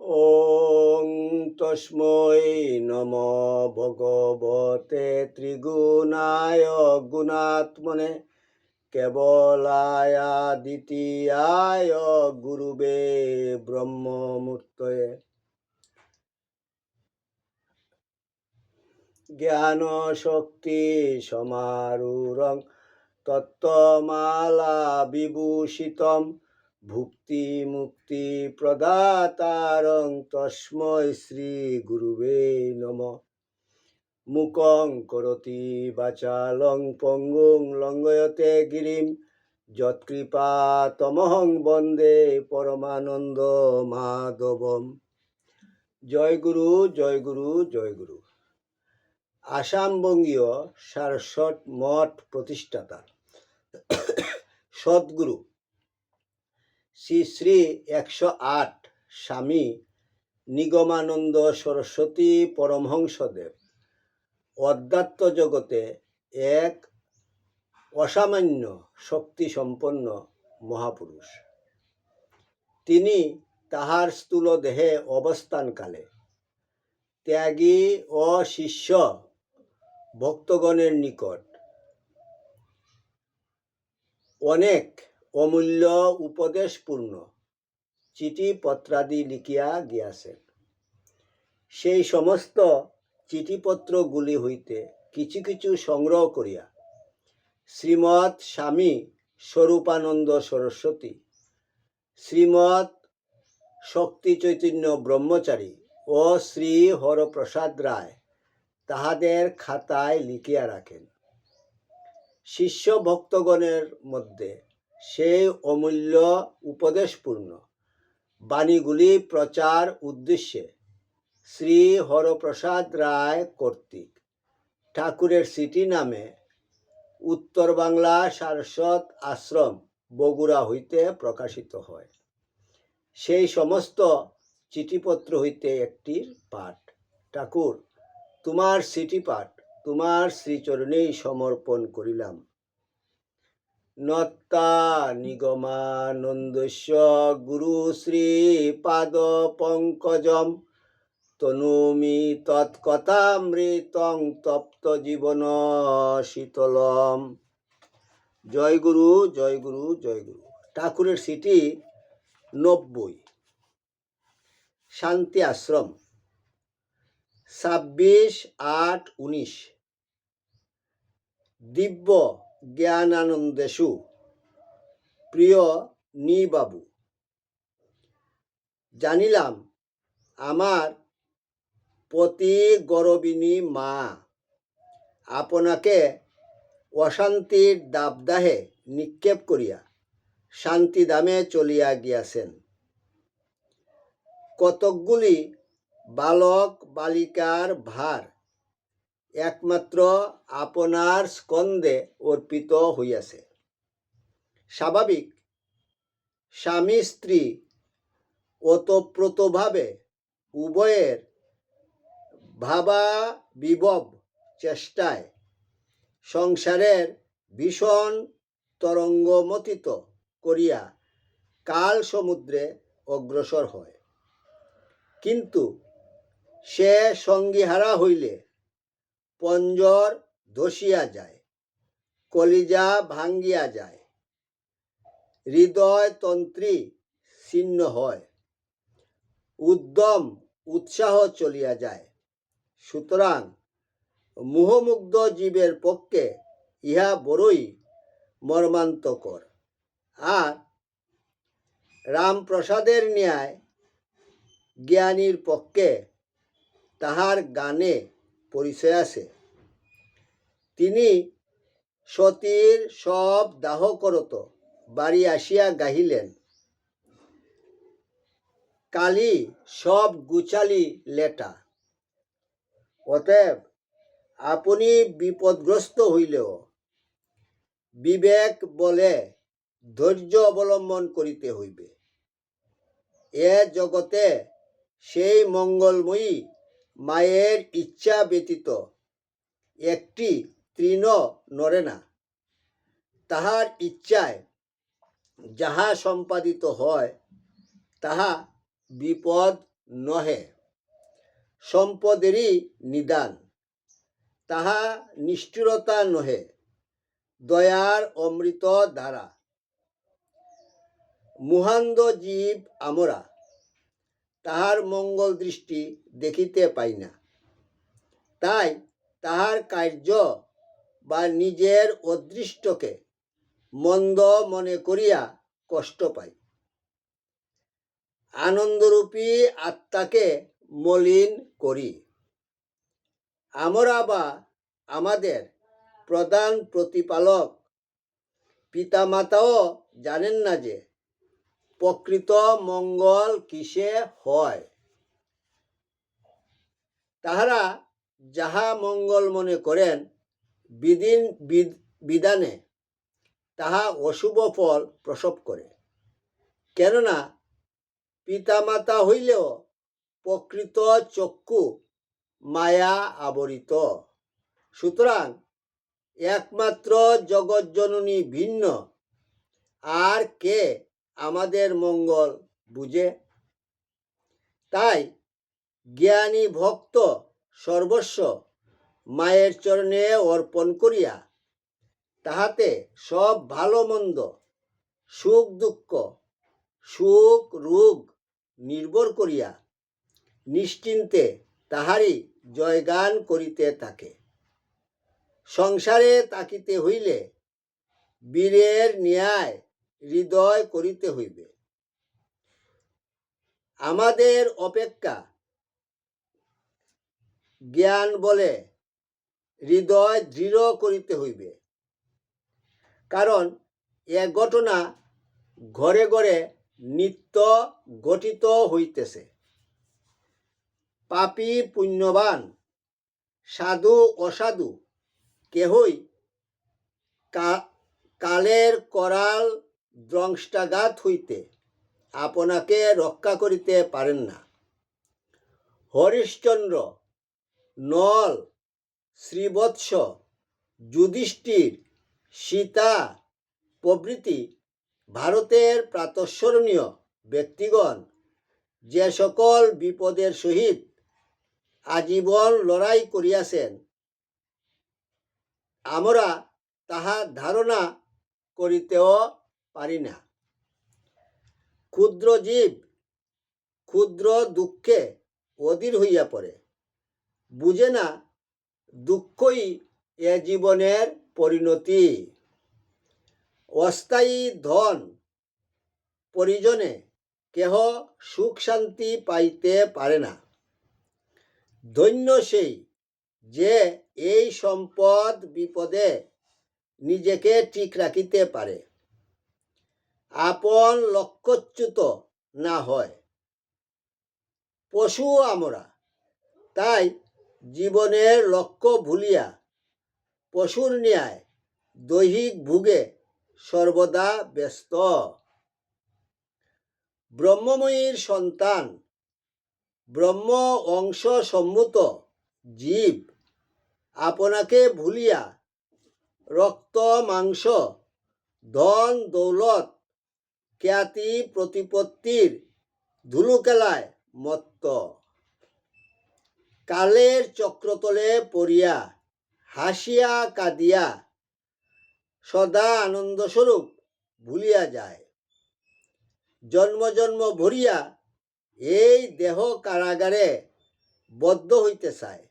ॐ তস্মৈ নম ভগবতে ত্রিগুণায় গুণাত্মনে কেবলায় দ্বিতীয়ায় গুরুবে ব্রহ্মমূর্তয়ে। জ্ঞান শক্তি সমারূঢ়ং তত্ত্বমালা বিভূষিতম ভুক্তি মুক্তি প্রদাতারং তস্মৈ শ্রী গুরুবে নম। মুকং করতি বাচালং পঙ্গুং লঙ্ঘয়তে গিরিম। যৎকৃপা তমহং বন্দে পরমানন্দ মাধবম। জয় গুরু জয় গুরু জয় গুরু। আসামবঙ্গীয় সারস্বত মঠ প্রতিষ্ঠাতা। সদ্গুরু শ্রী শ্রী একশো আট স্বামী নিগমানন্দ সরস্বতী পরমহংসদেব। অধ্যাত্ম জগতে এক অসামান্য শক্তি সম্পন্ন মহাপুরুষ। তিনি তাহার স্থূল দেহে অবস্থানকালে ত্যাগী ও শিষ্য ভক্তগণের নিকট অনেক অমূল্য উপদেশপূর্ণ। চিঠি পত্রাদি লিখিয়া গিয়াছেন। সেই সমস্ত চিঠিপত্রগুলি হইতে কিছু কিছু সংগ্রহ করিয়া শ্রীমৎ স্বামী স্বরূপানন্দ সরস্বতী, শ্রীমৎ শক্তি চৈতন্য ব্রহ্মচারী ও শ্রী হরপ্রসাদ রায় তাহাদের খাতায় লিখিয়া রাখেন। শিষ্য ভক্তগণের মধ্যে সেই অমূল্য উপদেশপূর্ণ। বাণীগুলি প্রচার উদ্দেশ্যে শ্রী হরপ্রসাদ রায় কর্তৃক। ঠাকুরের সিটি নামে উত্তর বাংলা সারস্বত আশ্রম বগুড়া হইতে প্রকাশিত হয়। সেই সমস্ত চিঠিপত্র হইতে একটির পাঠ। ঠাকুর, তোমার সিটি পাঠ, তোমার শ্রীচরণেই সমর্পণ করিলাম। নত্তা নিগমানন্দস্য গুরু শ্রী পাদ পঙ্কজম। তনুমি তৎকথামৃতং তপ্ত জীবন শীতলম। জয় গুরু জয় গুরু জয় গুরু। ঠাকুরের সিটি নব্বই। শান্তি আশ্রম। ছাব্বিশ আট উনিশ। দিব্য জ্ঞানানন্দেশু প্রিয় নিবাবু জানিলাম আমার পতি গরবিনী মা আপনাকে অশান্তির দাবদাহে নিক্ষেপ করিয়া শান্তিধামে চলিয়া গিয়াছেন কতকগুলি বালক বালিকার ভার একমাত্র আপনার স্কন্দে অর্পিত হইয়াছে। স্বাভাবিক, স্বামী স্ত্রী ওতপ্রোতভাবে উভয়ের ভাবা বিভব চেষ্টায় সংসারের ভীষণ তরঙ্গমতিত করিয়া কাল সমুদ্রে অগ্রসর হয়। কিন্তু সে সঙ্গীহারা হইলে পঞ্জর ধসিয়া যায়, কলিজা ভাঙ্গিয়া যায় হৃদয় তন্ত্রী ছিন্ন হয়, উদ্যম উৎসাহ চলিয়া যায়। সুতরাং মোহমুগ্ধ জীবের পক্ষে ইহা বড়ই মর্মান্তকর। আর রামপ্রসাদের ন্যায় জ্ঞানীর পক্ষে তাহার গানে পরিচয় আছে। তিনি সতীর সব দাহ করত, বাড়ি আসিয়া গাহিলেন। কালি সব গুচালি লেটা। অতএব আপনি বিপদগ্রস্ত হইলেও বিবেক বলে ধৈর্য অবলম্বন করিতে হইবে। এ জগতে সেই মঙ্গলময়ী মায়ের ইচ্ছা ব্যতীত একটি তৃণ নড়ে না। তাহার ইচ্ছায় যাহা সম্পাদিত হয়, তাহা বিপদ নহে, সম্পদেরই নিদান। তাহা নিষ্ঠুরতা নহে, দয়ার অমৃত ধারা মুহান্দ জীব আমরা, তাহার মঙ্গল দৃষ্টি দেখিতে পাই না। তাই তাহার কার্য বা নিজের অদৃষ্টকে মন্দ মনে করিয়া কষ্ট পাই আনন্দরূপী আত্মাকে মলিন করি। আমরা বা আমাদের প্রধান প্রতিপালক পিতামাতাও জানেন না যে প্রকৃত মঙ্গল কিসে হয়। তাহারা যাহা মঙ্গল মনে করেন বিধ- বিধানে তাহা অশুভ ফল প্রসব করে। কেননা পিতামাতা হইলেও প্রকৃত চক্ষু মায়া আবরিত। সুতরাং একমাত্র জগৎজননী ভিন্ন। আর কে আমাদের মঙ্গল বুঝে? তাই জ্ঞানী ভক্ত সর্বস্ব মায়ের চরণে অর্পণ করিয়া তাহাতে সব ভালো মন্দ, সুখ দুঃখ, সুখ রোগ নির্ভর করিয়া নিশ্চিন্তে তাহারই জয়গান করিতে থাকে। সংসারে তাকিতে হইলে বীরের ন্যায় হৃদয় করিতে হইবে। আমাদের অপেক্ষা জ্ঞান বলে হৃদয় দৃঢ় করিতে হইবে। কারণ এ ঘটনা ঘরে ঘরে নিত্য গঠিত হইতেছে। পাপী পুণ্যবান, সাধু অসাধু কেহই কালের করাল দ্রংষ্টাঘাত হইতে আপনাকে রক্ষা করিতে পারেন না। হরিশ্চন্দ্র, নল শ্রীবৎস যুধিষ্ঠির সীতা প্রভৃতি ভারতের প্রাতঃস্মরণীয় ব্যক্তিগণ যে সকল বিপদের সহিত আজীবন লড়াই করিয়াছেন, আমরা তাহা ধারণা করিতেও পারি না। ক্ষুদ্র জীব ক্ষুদ্র দুঃখে অধীর হইয়া পড়ে, বুঝে না দুঃখই এ জীবনের পরিণতি। অস্থায়ী ধন পরিজনে কেহ সুখ শান্তি পাইতে পারে না। ধন্য সেই যে এই সম্পদ বিপদে নিজেকে ঠিক রাখিতে পারে। আপন লক্ষ্যচ্যুত না হয়। পশু আমরা, তাই জীবনের লক্ষ্য ভুলিয়া পশুর ন্যায় দৈহিক ভুগে সর্বদা ব্যস্ত। ব্রহ্মময়ীর সন্তান, ব্রহ্ম অংশ সম্মুত জীব, আপনাকে ভুলিয়া রক্ত, মাংস, ধন, দৌলত, খ্যাতি, প্রতিপত্তির ধুলুকেলায় মত্ত। কালের চক্রতলে পড়িয়া হাসিয়া কাঁদিয়া সদা আনন্দস্বরূপ ভুলিয়া যায়। জন্ম জন্ম ভরিয়া এই দেহ কারাগারে বদ্ধ হইতে চায়।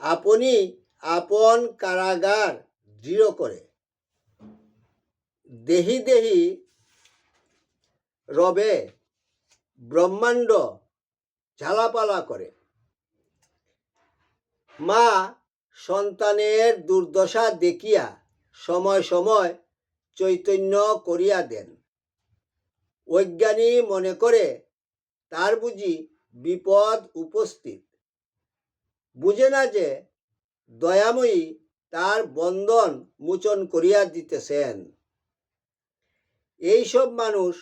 আপনি আপন কারাগার দৃঢ় করে দেহি দেহি রবে ব্রহ্মাণ্ড ঝালাপালা করে। মা সন্তানের দুর্দশা দেখিয়া সময় সময় চৈতন্য করিয়া দেন। অজ্ঞানী মনে করে তার বুঝি বিপদ উপস্থিত। বুঝে না যে দয়াময়ী তার বন্ধন মোচন করিয়া দিতেছেন। এইসব মানুষ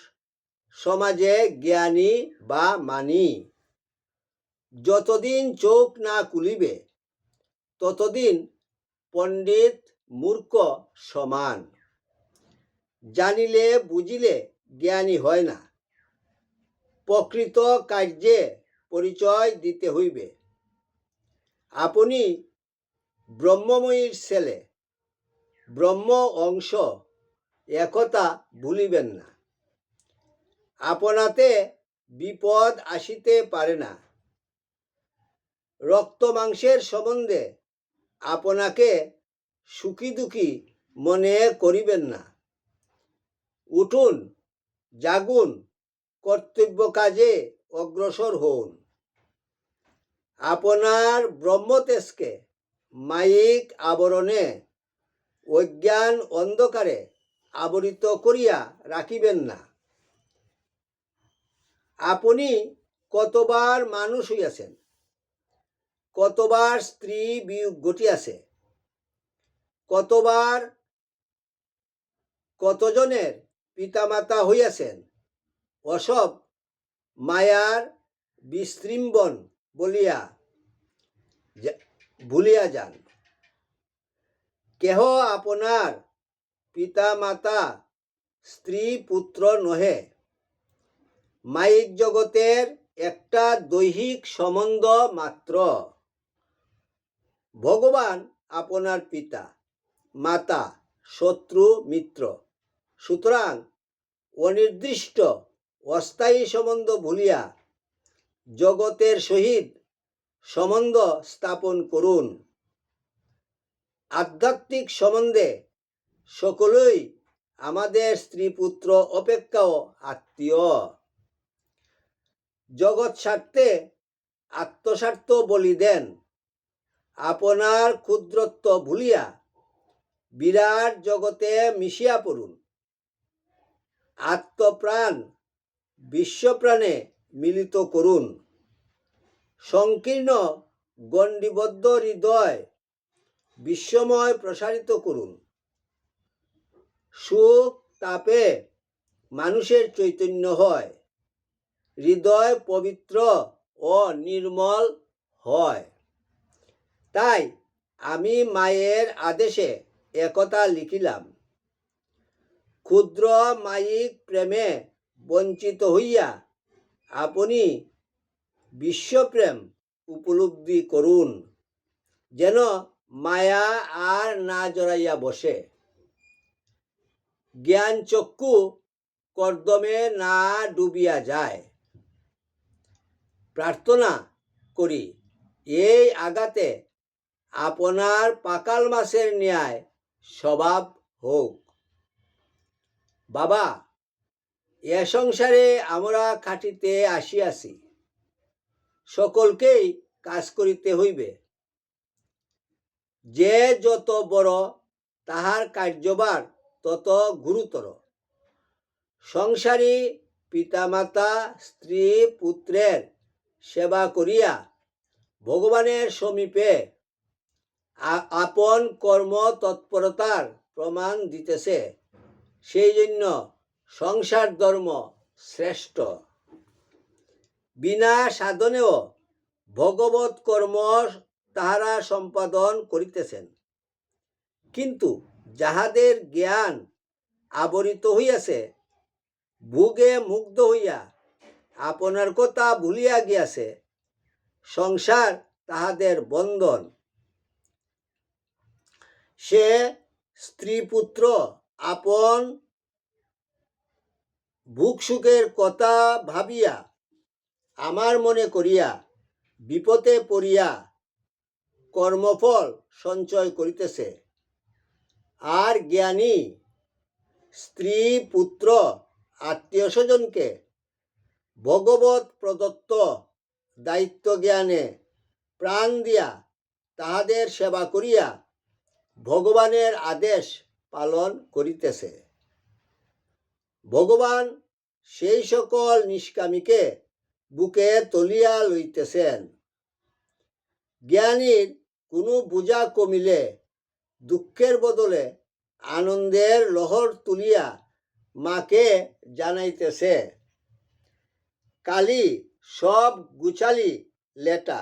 সমাজে জ্ঞানী বা মানি। যতদিন চোখ না খুলিবে ততদিন পণ্ডিত মূর্খ সমান। জানিলে, বুঝিলে জ্ঞানী হয় না। প্রকৃত কার্যে পরিচয় দিতে হইবে। আপনি ব্রহ্মময়ীর ছেলে, ব্রহ্ম অংশ একতা ভুলিবেন না। আপনাতে বিপদ আসিতে পারে না। রক্ত মাংসের সম্বন্ধে আপনাকে সুখী দুঃখী মনে করিবেন না। উঠুন, জাগুন, কর্তব্য কাজে অগ্রসর হন আপনার ব্রহ্মতেজকে মায়িক আবরণে অজ্ঞান অন্ধকারে আবরিত করিয়া রাখিবেন না। আপনি কতবার মানুষ হইয়াছেন কতবার স্ত্রী বিয়োগ ঘটিয়াছে কতবার কতজনের পিতামাতা হইয়াছেন? অসব মায়ার বিশৃম্বন বলিয়া ভুলিয়া যান। কেহ আপনার পিতা মাতা স্ত্রী পুত্র নহে। মায়িক জগতের একটা দৈহিক সম্বন্ধ মাত্র। ভগবান আপনার পিতা, মাতা, শত্রু, মিত্র। সুতরাং অনির্দিষ্ট অস্থায়ী সম্বন্ধ ভুলিয়া জগতের সহিত সম্বন্ধ স্থাপন করুন। আধ্যাত্মিক সম্বন্ধে সকলেই আমাদের স্ত্রী পুত্র অপেক্ষাও আত্মীয়। জগৎ স্বার্থে আত্মস্বার্থ বলি দেন। আপনার ক্ষুদ্রত্ব ভুলিয়া বিরাট জগতে মিশিয়া পড়ুন। আত্মপ্রাণ বিশ্বপ্রাণে মিলিত করুন। সংকীর্ণ গণ্ডিবদ্ধ হৃদয় বিশ্বময় প্রসারিত করুন। সুখ তাপে মানুষের চৈতন্য হয়। হৃদয় পবিত্র ও নির্মল হয়। তাই আমি মায়ের আদেশে একথা লিখিলাম। ক্ষুদ্র মায়িক প্রেমে বঞ্চিত হইয়া আপনি বিশ্বপ্রেম উপলব্ধি করুন, যেন মায়া আর না জড়াইয়া বসে। জ্ঞান চক্ষু কর্দমে না ডুবিয়া যায়। প্রার্থনা করি, এই আগাতে আপনার পাকাল মাসের ন্যায় স্বভাব হোক। বাবা, এ সংসারে আমরা খাটিতে আসিয়াছি। সকলকেই কাজ করিতে হইবে। যে যত বড়, তাহার কার্যবার তত গুরুতর। সংসারী পিতামাতা, স্ত্রী পুত্রের সেবা করিয়া ভগবানের সমীপে আপন কর্ম তৎপরতার প্রমাণ দিতেছে। সেই জন্য সংসার ধর্ম শ্রেষ্ঠ। বিনা সাধনেও ভগবত কর্ম তাহারা সম্পাদন করিতেছেন। কিন্তু যাহাদের জ্ঞান আবরিত হইয়াছে, ভুগে মুগ্ধ হইয়া আপনার কথা ভুলিয়া গিয়াছে, সংসার তাহাদের বন্ধন সে স্ত্রী পুত্র আপন ভুক সুখের কথা ভাবিয়া আমার মনে করিয়া বিপদে পড়িয়া কর্মফল সঞ্চয় করিতেছে। আর জ্ঞানী স্ত্রী পুত্র আত্মীয় স্বজনকে ভগবত প্রদত্ত দায়িত্ব জ্ঞানে প্রাণ দিয়া তাহাদের সেবা করিয়া ভগবানের আদেশ পালন করিতেছে। ভগবান সেই সকল নিষ্কামীকে বুকে তলিয়া লইতেছেন। জ্ঞানীর কোনো বোঝা কমিলে দুঃখের বদলে আনন্দের লহর তুলিয়া মাকে জানাইতেছে, কালি সব গুছালি লেটা।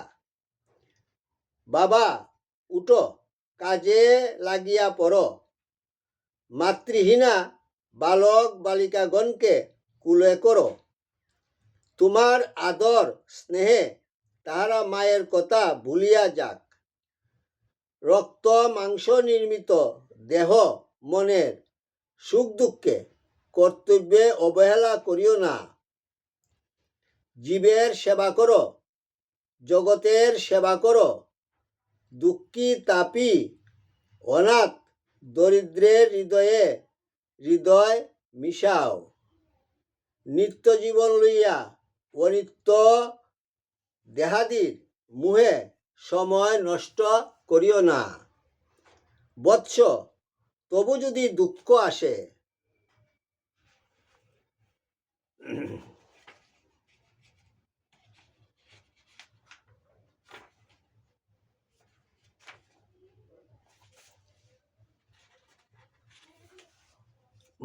বাবা, উঠো। কাজে লাগিয়া পড় মাতৃহীনা বালক বালিকাগণকে কুলে করো তোমার আদর স্নেহে তাহারা মায়ের কথা ভুলিয়া যাক। রক্ত মাংস নির্মিত দেহ মনের সুখ দুঃখে কর্তব্যে অবহেলা করিও না। জীবের সেবা করো জগতের সেবা করো দুঃখী তাপি অনাথ দরিদ্রের হৃদয়ে হৃদয় মিশাও। নিত্য জীবন লইয়া অনিত্য দেহাদির মুহে সময় নষ্ট করিও না। বৎস, তবু যদি দুঃখ আসে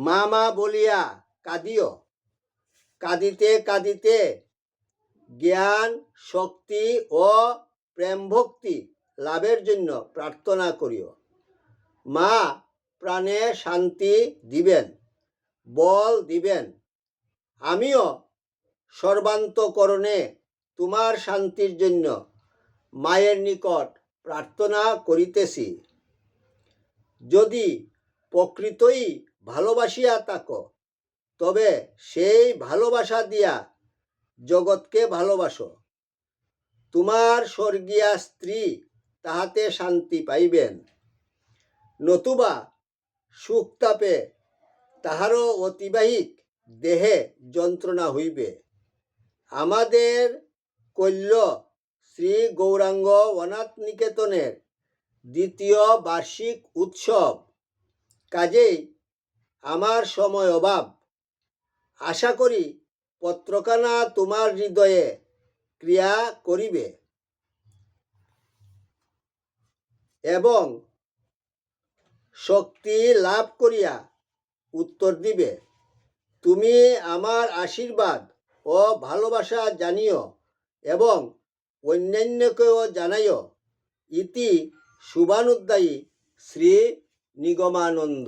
মা মা বলিয়া কাঁদিও। কাঁদিতে কাঁদিতে জ্ঞান, শক্তি ও প্রেম ভক্তি লাভের জন্য প্রার্থনা করিও। মা প্রাণে শান্তি দিবেন, বল দিবেন। আমিও সর্বান্তকরণে তোমার শান্তির জন্য মায়ের নিকট প্রার্থনা করিতেছি। যদি প্রকৃতই ভালোবাসিয়া থাকো। তবে সেই ভালোবাসা দিয়া জগৎকে ভালোবাসো। তোমার স্বর্গীয়া স্ত্রী তাহাতে শান্তি পাইবেন। নতুবা সুখ তাপে তাহারও অতিবাহিক দেহে যন্ত্রণা হইবে। আমাদের কল্য শ্রী গৌরাঙ্গ অনাথ নিকেতনের দ্বিতীয় বার্ষিক উৎসব। কাজেই আমার সময় অভাব। আশা করি পত্রখানা তোমার হৃদয়ে ক্রিয়া করিবে। এবং শক্তি লাভ করিয়া উত্তর দিবে। তুমি আমার আশীর্বাদ ও ভালোবাসা জানিও এবং অন্যান্যকেও জানাইও। ইতি শুভানুদ্দায়ী শ্রী নিগমানন্দ।